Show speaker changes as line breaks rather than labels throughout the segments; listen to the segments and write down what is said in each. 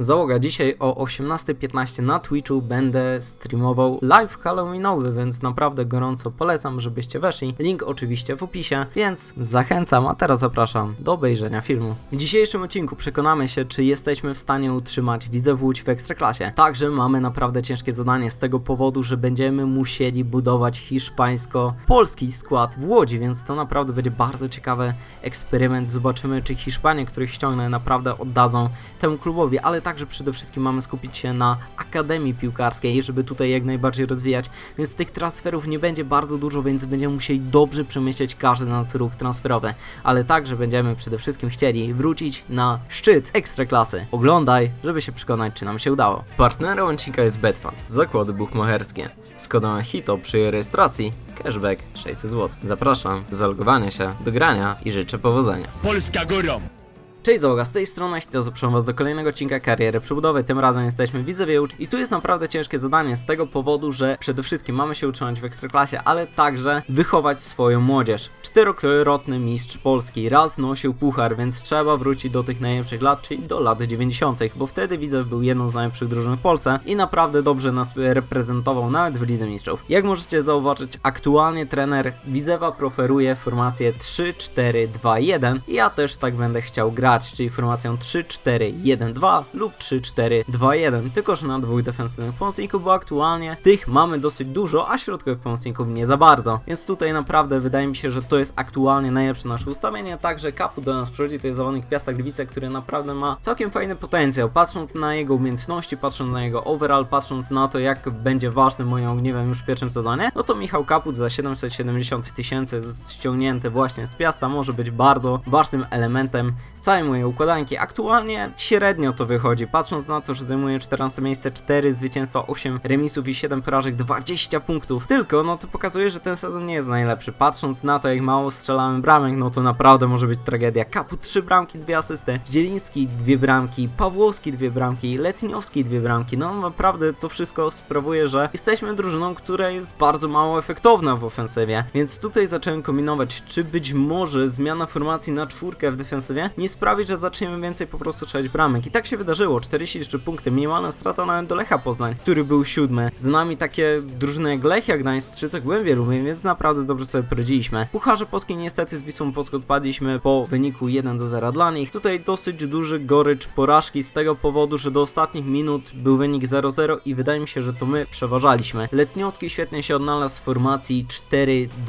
Załoga, dzisiaj o 18.15 na Twitchu będę streamował live halloweenowy, więc naprawdę gorąco polecam, żebyście weszli. Link oczywiście w opisie, więc zachęcam, a teraz zapraszam do obejrzenia filmu. W dzisiejszym odcinku przekonamy się, czy jesteśmy w stanie utrzymać Widzę Łódź w Ekstraklasie. Także mamy naprawdę ciężkie zadanie z tego powodu, że będziemy musieli budować hiszpańsko-polski skład w Łodzi, więc to naprawdę będzie bardzo ciekawy eksperyment. Zobaczymy, czy Hiszpanie, których ściągnę, naprawdę oddadzą temu klubowi, ale także przede wszystkim mamy skupić się na akademii piłkarskiej, żeby tutaj jak najbardziej rozwijać, więc tych transferów nie będzie bardzo dużo, więc będziemy musieli dobrze przemyśleć każdy nasz ruch transferowy, ale także będziemy przede wszystkim chcieli wrócić na szczyt ekstraklasy. Oglądaj, żeby się przekonać, czy nam się udało. Partnerem odcinka jest Betfan, zakłady buchmacherskie. Z kodem HITO przy rejestracji cashback 600 zł. Zapraszam do zalogowania się, do grania i życzę powodzenia.
Polska górą!
Cześć załoga, z tej strony Hito, zapraszam was do kolejnego odcinka kariery przebudowy, tym razem jesteśmy w Widzewie Łódź i tu jest naprawdę ciężkie zadanie z tego powodu, że przede wszystkim mamy się utrzymać w Ekstraklasie, ale także wychować swoją młodzież. Czterokrotny mistrz Polski, raz nosił puchar, więc trzeba wrócić do tych najlepszych lat, czyli do lat 90., bo wtedy Widzew był jedną z najlepszych drużyn w Polsce i naprawdę dobrze nas reprezentował nawet w Lidze Mistrzów. Jak możecie zauważyć, aktualnie trener Widzewa preferuje formację 3-4-2-1 i ja też tak będę chciał grać, czyli formacją 3-4-1-2 lub 3-4-2-1, tylko że na dwóch defensywnych pomocników, bo aktualnie tych mamy dosyć dużo, a środkowych pomocników nie za bardzo. Więc tutaj naprawdę wydaje mi się, że to jest aktualnie najlepsze nasze ustawienie. Także Kapu do nas przychodzi, to jest zawodnik Piasta Gliwice, który naprawdę ma całkiem fajny potencjał. Patrząc na jego umiejętności, patrząc na jego overall, patrząc na to, jak będzie ważny moim ogniwem już w pierwszym sezonie, no to Michał Kaput za 770 tysięcy ściągnięty właśnie z Piasta może być bardzo ważnym elementem całej mojej układanki. Aktualnie średnio to wychodzi, patrząc na to, że zajmuje 14 miejsce, 4 zwycięstwa, 8 remisów i 7 porażek, 20 punktów. Tylko, no to pokazuje, że ten sezon nie jest najlepszy. Patrząc na to, jak mało strzelamy bramek, no to naprawdę może być tragedia. Kaput 3 bramki, 2 asysty, Zieliński 2 bramki, Pawłowski 2 bramki, Letniowski 2 bramki. No naprawdę to wszystko sprawuje, że jesteśmy drużyną, która jest bardzo mało efektowna w ofensywie. Więc tutaj zacząłem kombinować, czy być może zmiana formacji na czwórkę w defensywie nie sprawi, że zaczniemy więcej po prostu strzelać bramek. I tak się wydarzyło. 43 punkty, minimalna strata nawet do Lecha Poznań, który był siódmy. Z nami takie drużyny jak Lechia Gdańsk czy Zagłębie Lubin, więc naprawdę dobrze sobie poradziliśmy. Pucharze Polskiej niestety z Wisłą Płock odpadliśmy po wyniku 1 do 0 dla nich. Tutaj dosyć duży gorycz porażki z tego powodu, że do ostatnich minut był wynik 0-0 i wydaje mi się, że to my przeważaliśmy. Letniowski świetnie się odnalazł w formacji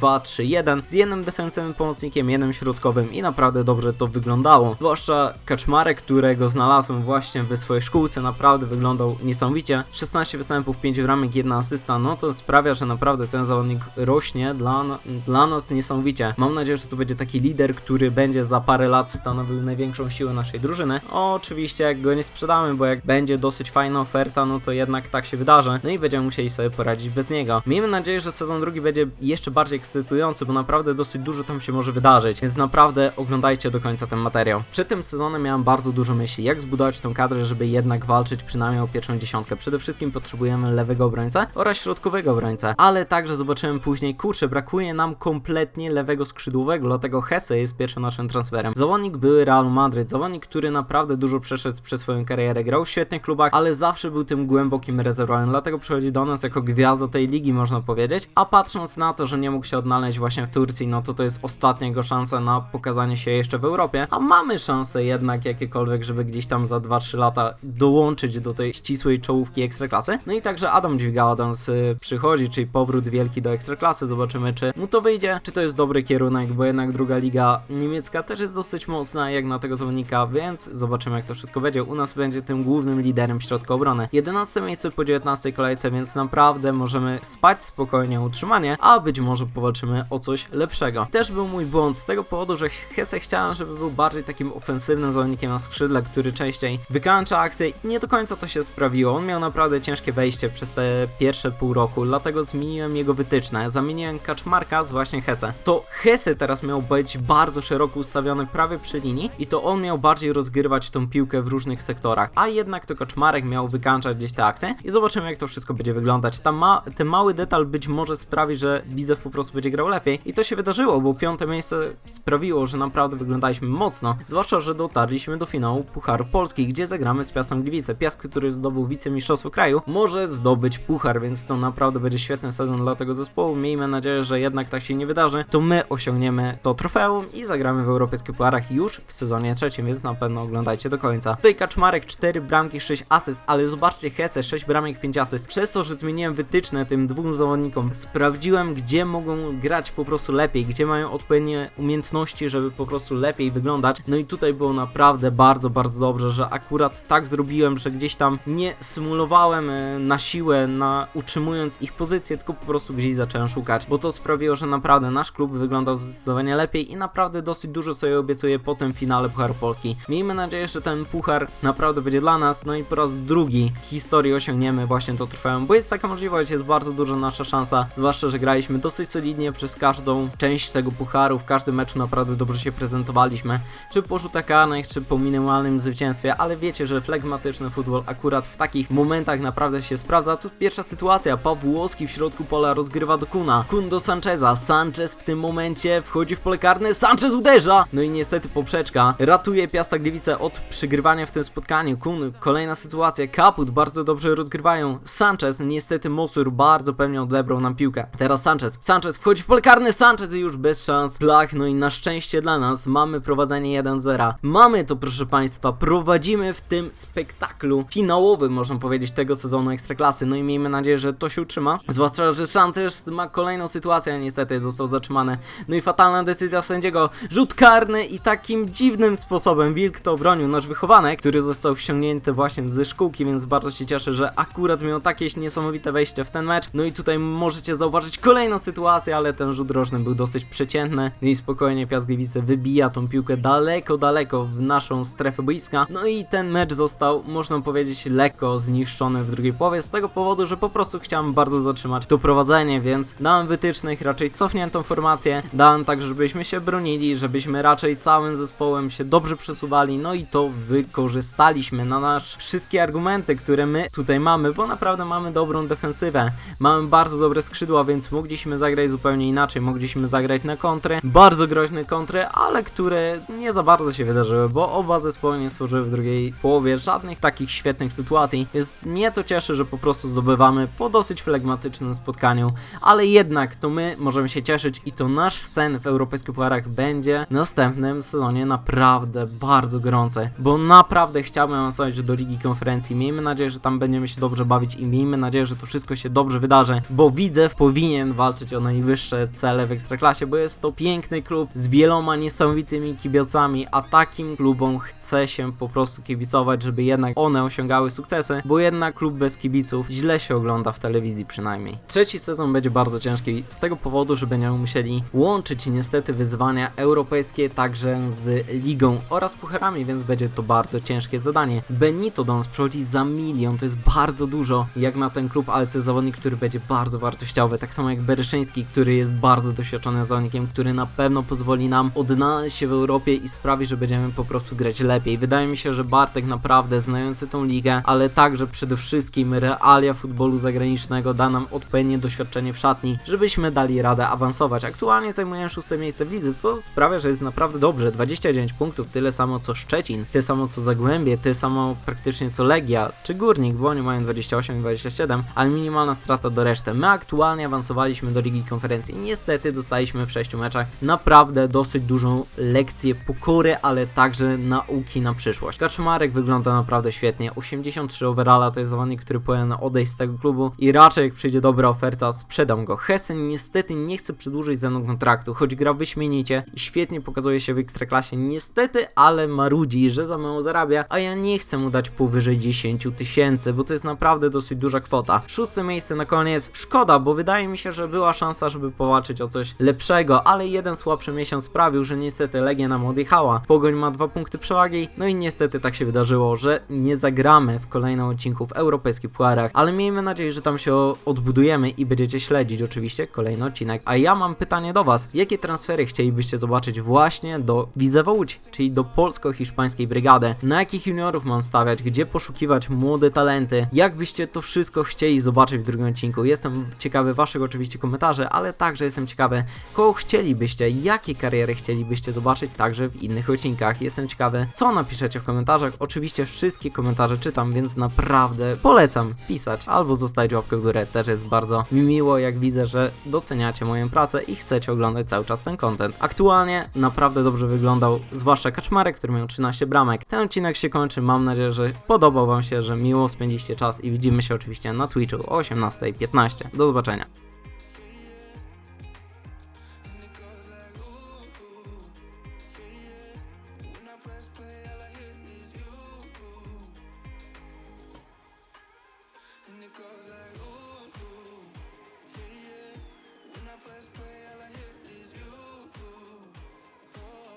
4-2-3-1 z jednym defensywnym pomocnikiem, jednym środkowym i naprawdę dobrze to wyglądało. Zwłaszcza Kaczmarek, którego znalazłem właśnie w swojej szkółce, naprawdę wyglądał niesamowicie. 16 występów, 5 bramek, 1 asysta, no to sprawia, że naprawdę ten zawodnik rośnie dla, dla nas niesamowicie. Mam nadzieję, że to będzie taki lider, który będzie za parę lat stanowił największą siłę naszej drużyny. Oczywiście jak go nie sprzedamy, bo jak będzie dosyć fajna oferta, no to jednak tak się wydarzy. No i będziemy musieli sobie poradzić bez niego. Miejmy nadzieję, że sezon drugi będzie jeszcze bardziej ekscytujący, bo naprawdę dosyć dużo tam się może wydarzyć, więc naprawdę oglądajcie do końca ten materiał. Przed tym sezonem miałem bardzo dużo myśli, jak zbudować tą kadrę, żeby jednak walczyć przynajmniej o pierwszą dziesiątkę. Przede wszystkim potrzebujemy lewego obrońca oraz środkowego obrońca, ale także zobaczyłem później, kurczę, brakuje nam kompletnie lewego skrzydłowego, dlatego Hesse jest pierwszym naszym transferem. Zawodnik były Real Madryt, zawodnik, który naprawdę dużo przeszedł przez swoją karierę, grał w świetnych klubach, ale zawsze był tym głębokim rezerwuarem, dlatego przychodzi do nas jako gwiazda tej ligi, można powiedzieć, a patrząc na to, że nie mógł się odnaleźć właśnie w Turcji, no to to jest ostatnia jego szansa na pokazanie się jeszcze w Europie, a mamy szansę jednak jakiekolwiek, żeby gdzieś tam za 2-3 lata dołączyć do tej ścisłej czołówki Ekstraklasy. No i także Adam Dźwigaladons y, przychodzi, czyli powrót wielki do Ekstraklasy, zobaczymy czy mu to wyjdzie, czy to jest dobry kierunek, bo jednak druga liga niemiecka też jest dosyć mocna jak na tego zawodnika, więc zobaczymy jak to wszystko będzie. U nas będzie tym głównym liderem w środku obrony. 11 miejsce po 19 kolejce, więc naprawdę możemy spać spokojnie utrzymanie, a być może powalczymy o coś lepszego. Też był mój błąd z tego powodu, że Hesse chciałem, żeby był bardziej takim ofensywnym zawodnikiem na skrzydle, który częściej wykańcza akcje i nie do końca to się sprawiło. On miał naprawdę ciężkie wejście przez te pierwsze pół roku, dlatego zmieniłem jego wytyczne. Zamieniłem Kaczmarka z właśnie Hesse. To Hesse teraz miał być bardzo szeroko ustawiony prawie przy linii i to on miał bardziej rozgrywać tą piłkę w różnych sektorach, a jednak to Kaczmarek miał wykańczać gdzieś te akcje i zobaczymy jak to wszystko będzie wyglądać. Ta ma, ten mały detal być może sprawi, że Widzew po prostu będzie grał lepiej i to się wydarzyło, bo piąte miejsce sprawiło, że naprawdę wyglądaliśmy mocno, zwłaszcza zwłaszcza, że dotarliśmy do finału Pucharu Polski, gdzie zagramy z Piastem Gliwice. Piast, który zdobył wicemistrzostwo kraju, może zdobyć puchar, więc to naprawdę będzie świetny sezon dla tego zespołu. Miejmy nadzieję, że jednak tak się nie wydarzy, to my osiągniemy to trofeum i zagramy w europejskich pucharach już w sezonie trzecim, więc na pewno oglądajcie do końca. Tutaj Kaczmarek 4 bramki, 6 asyst, ale zobaczcie Hesse 6 bramek, 5 asyst. Przez to, że zmieniłem wytyczne tym dwóm zawodnikom, sprawdziłem, gdzie mogą grać po prostu lepiej, gdzie mają odpowiednie umiejętności, żeby po prostu lepiej wyglądać. No i tutaj było naprawdę bardzo, bardzo dobrze, że akurat tak zrobiłem, że gdzieś tam nie symulowałem e, na siłę, na utrzymując ich pozycję, tylko po prostu gdzieś zacząłem szukać, bo to sprawiło, że naprawdę nasz klub wyglądał zdecydowanie lepiej i naprawdę dosyć dużo sobie obiecuję po tym finale Pucharu Polski. Miejmy nadzieję, że ten puchar naprawdę będzie dla nas, no i po raz drugi w historii osiągniemy właśnie to trofeum, bo jest taka możliwość, jest bardzo duża nasza szansa, zwłaszcza, że graliśmy dosyć solidnie przez każdą część tego pucharu, w każdym meczu naprawdę dobrze się prezentowaliśmy, czy po rzutach czy po minimalnym zwycięstwie, ale wiecie, że flegmatyczny futbol akurat w takich momentach naprawdę się sprawdza. Tu pierwsza sytuacja, Pawłowski w środku pola rozgrywa do Kuna, Kun do Sancheza, Sanchez w tym momencie wchodzi w pole karne, Sanchez uderza! No i niestety poprzeczka. Ratuje Piasta Gliwice od przygrywania w tym spotkaniu. Kun, kolejna sytuacja, Kaput bardzo dobrze rozgrywają, Sanchez, niestety Mosur bardzo pewnie odebrał nam piłkę. Teraz Sanchez, Sanchez wchodzi w pole karne, Sanchez już bez szans, Blach, no i na szczęście dla nas. Mamy prowadzenie 1-0. Mamy to proszę Państwa, prowadzimy w tym spektaklu finałowym, można powiedzieć, tego sezonu Ekstraklasy, no i miejmy nadzieję, że to się utrzyma. Zwłaszcza, że Sanchez ma kolejną sytuację, niestety został zatrzymany. No i fatalna decyzja sędziego, rzut karny i takim dziwnym sposobem Wilk to obronił nasz wychowanek, który został ściągnięty właśnie ze szkółki, więc bardzo się cieszę, że akurat miał takie niesamowite wejście w ten mecz. No i tutaj możecie zauważyć kolejną sytuację, ale ten rzut rożny był dosyć przeciętny. No i spokojnie Piast Gliwice wybija tą piłkę daleko, daleko w naszą strefę boiska. No i ten mecz został, można powiedzieć, lekko zniszczony w drugiej połowie z tego powodu, że po prostu chciałem bardzo zatrzymać to prowadzenie, więc dałem wytycznych, raczej cofniętą formację, dałem tak, żebyśmy się bronili, żebyśmy raczej całym zespołem się dobrze przesuwali, no i to wykorzystaliśmy na nasz wszystkie argumenty, które my tutaj mamy, bo naprawdę mamy dobrą defensywę, mamy bardzo dobre skrzydła, więc mogliśmy zagrać zupełnie inaczej, mogliśmy zagrać na kontry, bardzo groźne kontry, ale które nie za bardzo się wydarzyły, bo oba zespoły nie stworzyły w drugiej połowie żadnych takich świetnych sytuacji, więc mnie to cieszy, że po prostu zdobywamy po dosyć flegmatycznym spotkaniu, ale jednak to my możemy się cieszyć i to nasz sen w europejskich pucharach będzie w następnym sezonie naprawdę bardzo gorący, bo naprawdę chciałbym awansować do Ligi Konferencji. Miejmy nadzieję, że tam będziemy się dobrze bawić i miejmy nadzieję, że to wszystko się dobrze wydarzy, bo Widzew powinien walczyć o najwyższe cele w Ekstraklasie, bo jest to piękny klub z wieloma niesamowitymi kibicami, a takim klubom chce się po prostu kibicować, żeby jednak one osiągały sukcesy, bo jednak klub bez kibiców źle się ogląda w telewizji przynajmniej. Trzeci sezon będzie bardzo ciężki z tego powodu, że będziemy musieli łączyć niestety wyzwania europejskie także z ligą oraz pucharami, więc będzie to bardzo ciężkie zadanie. Benito do nas przychodzi za milion, to jest bardzo dużo jak na ten klub, ale to jest zawodnik, który będzie bardzo wartościowy, tak samo jak Bereszyński, który jest bardzo doświadczonym zawodnikiem, który na pewno pozwoli nam odnaleźć się w Europie i sprawi, że będziemy po prostu grać lepiej. Wydaje mi się, że Bartek naprawdę znający tą ligę, ale także przede wszystkim realia futbolu zagranicznego da nam odpowiednie doświadczenie w szatni, żebyśmy dali radę awansować. Aktualnie zajmuję szóste miejsce w lidze, co sprawia, że jest naprawdę dobrze. 29 punktów, tyle samo co Szczecin, tyle samo co Zagłębie, tyle samo praktycznie co Legia czy Górnik, bo oni mają 28 i 27, ale minimalna strata do reszty. My aktualnie awansowaliśmy do Ligi Konferencji. Niestety dostaliśmy w 6 meczach naprawdę dosyć dużą lekcję pokory, ale także nauki na przyszłość. Kaczmarek wygląda naprawdę świetnie. 83 overalla to jest zawodnik, który powinien odejść z tego klubu i raczej jak przyjdzie dobra oferta, sprzedam go. Hessen niestety nie chce przedłużyć ze mną kontraktu, choć gra wyśmienicie i świetnie pokazuje się w Ekstraklasie. Niestety, ale marudzi, że za mało zarabia, a ja nie chcę mu dać powyżej 10 tysięcy, bo to jest naprawdę dosyć duża kwota. Szóste miejsce na koniec. Szkoda, bo wydaje mi się, że była szansa, żeby powalczyć o coś lepszego, ale jeden słabszy miesiąc sprawił, że niestety Legia nam odjechała. Pogoń ma dwa punkty przewagi, no i niestety tak się wydarzyło, że nie zagramy w kolejnym odcinku w europejskich puarach, ale miejmy nadzieję, że tam się odbudujemy i będziecie śledzić oczywiście kolejny odcinek. A ja mam pytanie do Was. Jakie transfery chcielibyście zobaczyć właśnie do Widzewa Łódź, czyli do polsko-hiszpańskiej brygady? Na jakich juniorów mam stawiać? Gdzie poszukiwać młode talenty? Jak byście to wszystko chcieli zobaczyć w drugim odcinku? Jestem ciekawy Waszych oczywiście komentarzy, ale także jestem ciekawy, kogo chcielibyście, jakie kariery chcielibyście zobaczyć także w innych kolejnych odcinkach. Jestem ciekawy, co napiszecie w komentarzach. Oczywiście wszystkie komentarze czytam, więc naprawdę polecam pisać albo zostawić łapkę w górę. Też jest bardzo mi miło, jak widzę, że doceniacie moją pracę i chcecie oglądać cały czas ten content. Aktualnie naprawdę dobrze wyglądał, zwłaszcza Kaczmarek, który miał 13 bramek. Ten odcinek się kończy. Mam nadzieję, że podobał Wam się, że miło spędziliście czas i widzimy się oczywiście na Twitchu o 18.15. Do zobaczenia.